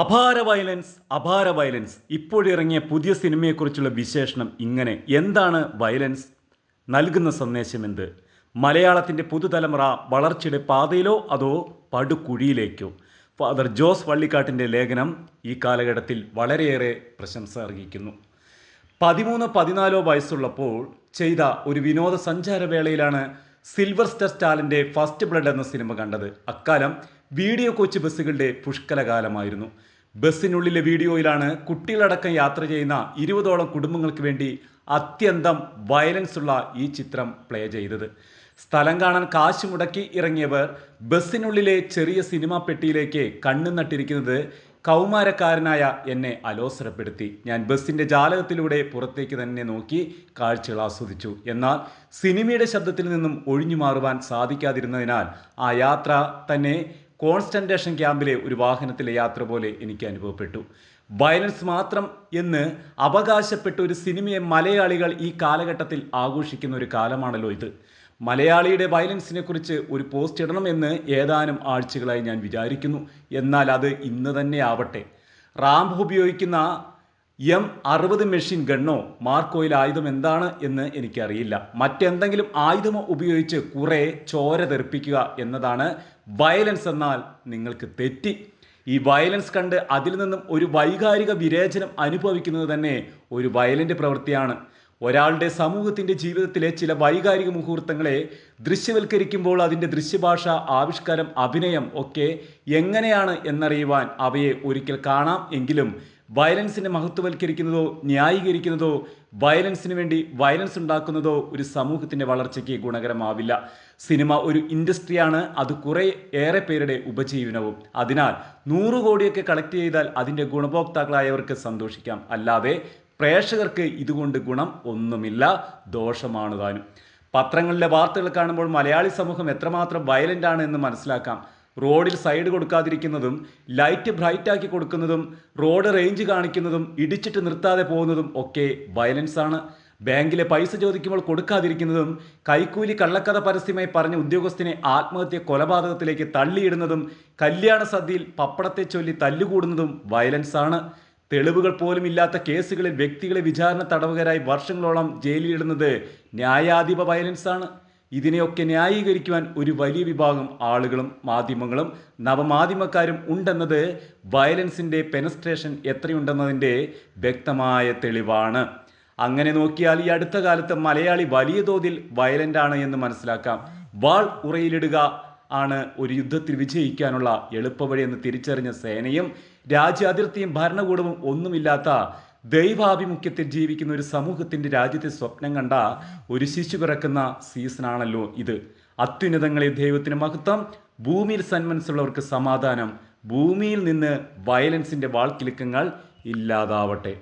അപാര വയലൻസ് അപാര വയലൻസ് ഇപ്പോഴിറങ്ങിയ പുതിയ സിനിമയെക്കുറിച്ചുള്ള വിശേഷണം ഇങ്ങനെ. എന്താണ് വയലൻസ് നൽകുന്ന സന്ദേശം എന്ത്? മലയാളത്തിന്റെ പുതുതലമുറ വളർച്ചയുടെ പാതയിലോ അതോ പടുകുഴിയിലേക്കോ? ഫാദർ ജോസ് വള്ളിക്കാട്ടിന്റെ ലേഖനം ഈ കാലഘട്ടത്തിൽ വളരെയേറെ പ്രശംസ അർഹിക്കുന്നു. പതിമൂന്ന് പതിനാലോ വയസ്സുള്ളപ്പോൾ ചെയ്ത ഒരു വിനോദസഞ്ചാര വേളയിലാണ് സിൽവർ സ്റ്റാർ സ്റ്റാലിന്റെ ഫസ്റ്റ് ബ്ലഡ് എന്ന സിനിമ കണ്ടത്. അക്കാലം വീഡിയോ കോച്ച് ബസ്സുകളുടെ പുഷ്കലകാലമായിരുന്നു. ബസ്സിനുള്ളിലെ വീഡിയോയിലാണ് കുട്ടികളടക്കം യാത്ര ചെയ്യുന്ന ഇരുപതോളം കുടുംബങ്ങൾക്ക് വേണ്ടി അത്യന്തം വയലൻസ് ഉള്ള ഈ ചിത്രം പ്ലേ ചെയ്തത്. സ്ഥലം കാണാൻ കാശ് മുടക്കി ഇറങ്ങിയവർ ബസ്സിനുള്ളിലെ ചെറിയ സിനിമാ പെട്ടിയിലേക്ക് കണ്ണു നട്ടിരിക്കുന്നത് കൗമാരക്കാരനായ എന്നെ അലോസരപ്പെടുത്തി. ഞാൻ ബസ്സിന്റെ ജാലകത്തിലൂടെ പുറത്തേക്ക് തന്നെ നോക്കി കാഴ്ചകൾ ആസ്വദിച്ചു. എന്നാൽ സിനിമയുടെ ശബ്ദത്തിൽ നിന്നും ഒഴിഞ്ഞു മാറുവാൻ സാധിക്കാതിരുന്നതിനാൽ ആ യാത്ര തന്നെ കോൺസ്റ്റന്റേഷൻ ക്യാമ്പിലെ ഒരു വാഹനത്തിലെ യാത്ര പോലെ എനിക്ക് അനുഭവപ്പെട്ടു. വയലൻസ് മാത്രം എന്ന് അവകാശപ്പെട്ട ഒരു സിനിമയെ മലയാളികൾ ഈ കാലഘട്ടത്തിൽ ആഘോഷിക്കുന്ന ഒരു കാലമാണല്ലോ ഇത്. മലയാളിയുടെ വയലൻസിനെ കുറിച്ച് ഒരു പോസ്റ്റ് ഇടണമെന്ന് ഏതാനും ആഴ്ചകളായി ഞാൻ വിചാരിക്കുന്നു. എന്നാൽ അത് ഇന്ന് തന്നെ ആവട്ടെ. റാംപ് ഉപയോഗിക്കുന്ന എം അറുപത് മെഷീൻ ഗണ്ണോ മാർക്കോയിൽ ആയുധം എന്താണ് എന്ന് എനിക്കറിയില്ല. മറ്റെന്തെങ്കിലും ആയുധമോ ഉപയോഗിച്ച് കുറേ ചോര തെറിപ്പിക്കുക എന്നതാണ് വയലൻസ് എന്നാൽ നിങ്ങൾക്ക് തെറ്റി. ഈ വയലൻസ് കണ്ട് അതിൽ നിന്നും ഒരു വൈകാരിക വിരേചനം അനുഭവിക്കുന്നത് തന്നെ ഒരു വയലന്റ് പ്രവൃത്തിയാണ്. ഒരാളുടെ സമൂഹത്തിന്റെ ജീവിതത്തിലെ ചില വൈകാരിക മുഹൂർത്തങ്ങളെ ദൃശ്യവൽക്കരിക്കുമ്പോൾ അതിന്റെ ദൃശ്യഭാഷ ആവിഷ്കാരം അഭിനയം ഒക്കെ എങ്ങനെയാണ് എന്നറിയുവാൻ അവയെ ഒരിക്കൽ കാണാം എങ്കിലും വയലൻസിനെ മഹത്വവൽക്കരിക്കുന്നതോ ന്യായീകരിക്കുന്നതോ വയലൻസിന് വേണ്ടി വയലൻസ് ഉണ്ടാക്കുന്നതോ ഒരു സമൂഹത്തിന്റെ വളർച്ചയ്ക്ക് ഗുണകരമാവില്ല. സിനിമ ഒരു ഇൻഡസ്ട്രിയാണ് അത് കുറേ ഏറെ പേരുടെ ഉപജീവനവും. അതിനാൽ നൂറ് കോടിയൊക്കെ കളക്ട് ചെയ്താൽ അതിന്റെ ഗുണഭോക്താക്കളായവർക്ക് സന്തോഷിക്കാം. അല്ലാതെ പ്രേക്ഷകർക്ക് ഇതുകൊണ്ട് ഗുണം ഒന്നുമില്ല ദോഷമാണ് താനും പത്രങ്ങളിലെ വാർത്തകൾ കാണുമ്പോൾ മലയാളി സമൂഹം എത്രമാത്രം വയലന്റ് ആണ് എന്ന് മനസ്സിലാക്കാം. റോഡിൽ സൈഡ് കൊടുക്കാതിരിക്കുന്നതും ലൈറ്റ് ബ്രൈറ്റ് ആക്കി കൊടുക്കുന്നതും റോഡ് റേഞ്ച് കാണിക്കുന്നതും ഇടിച്ചിട്ട് നിർത്താതെ പോകുന്നതും ഒക്കെ വയലൻസ് ആണ്. ബാങ്കിലെ പൈസ ചോദിക്കുമ്പോൾ കൊടുക്കാതിരിക്കുന്നതും കൈക്കൂലി കള്ളക്കഥ പരസ്യമായി പറഞ്ഞ ഉദ്യോഗസ്ഥനെ ആത്മഹത്യ കൊലപാതകത്തിലേക്ക് തള്ളിയിടുന്നതും കല്യാണ സദ്യയിൽ പപ്പടത്തെ ചൊല്ലി തല്ലുകൂടുന്നതും വയലൻസ് ആണ്. തെളിവുകൾ പോലും ഇല്ലാത്ത കേസുകളിൽ വ്യക്തികളെ വിചാരണ തടവുകാരായി വർഷങ്ങളോളം ജയിലിലിടുന്നത് ന്യായാധിപ വയലൻസ് ആണ്. ഇതിനെയൊക്കെ ന്യായീകരിക്കുവാൻ ഒരു വലിയ വിഭാഗം ആളുകളും മാധ്യമങ്ങളും നവമാധ്യമക്കാരും ഉണ്ടെന്നത് വയലൻസിന്റെ പെനസ്ട്രേഷൻ എത്രയുണ്ടെന്നതിന്റെ വ്യക്തമായ തെളിവാണ്. അങ്ങനെ നോക്കിയാൽ ഈ അടുത്ത കാലത്ത് മലയാളി വലിയ തോതിൽ വയലന്റ് ആണ് എന്ന് മനസ്സിലാക്കാം. വാൾ ഉറയിലിടുക ആണ് ഒരു യുദ്ധത്തിൽ വിജയിക്കാനുള്ള എളുപ്പവഴി എന്ന് തിരിച്ചറിഞ്ഞ സേനയും രാജ്യാതിർത്തിയും ഭരണകൂടവും ഒന്നുമില്ലാത്ത ദൈവാഭിമുഖ്യത്തിൽ ജീവിക്കുന്ന ഒരു സമൂഹത്തിന്റെ രാജ്യത്തെ സ്വപ്നം കണ്ട ഒരു ശിശു പിറക്കുന്ന സീസണാണല്ലോ ഇത്. അത്യുന്നതങ്ങളെ ദൈവത്തിന് മഹത്വം ഭൂമിയിൽ സന്മനസ്സുള്ളവർക്ക് സമാധാനം ഭൂമിയിൽ നിന്ന് വയലൻസിന്റെ വാൾക്കിലുക്കങ്ങൾ ഇല്ലാതാവട്ടെ.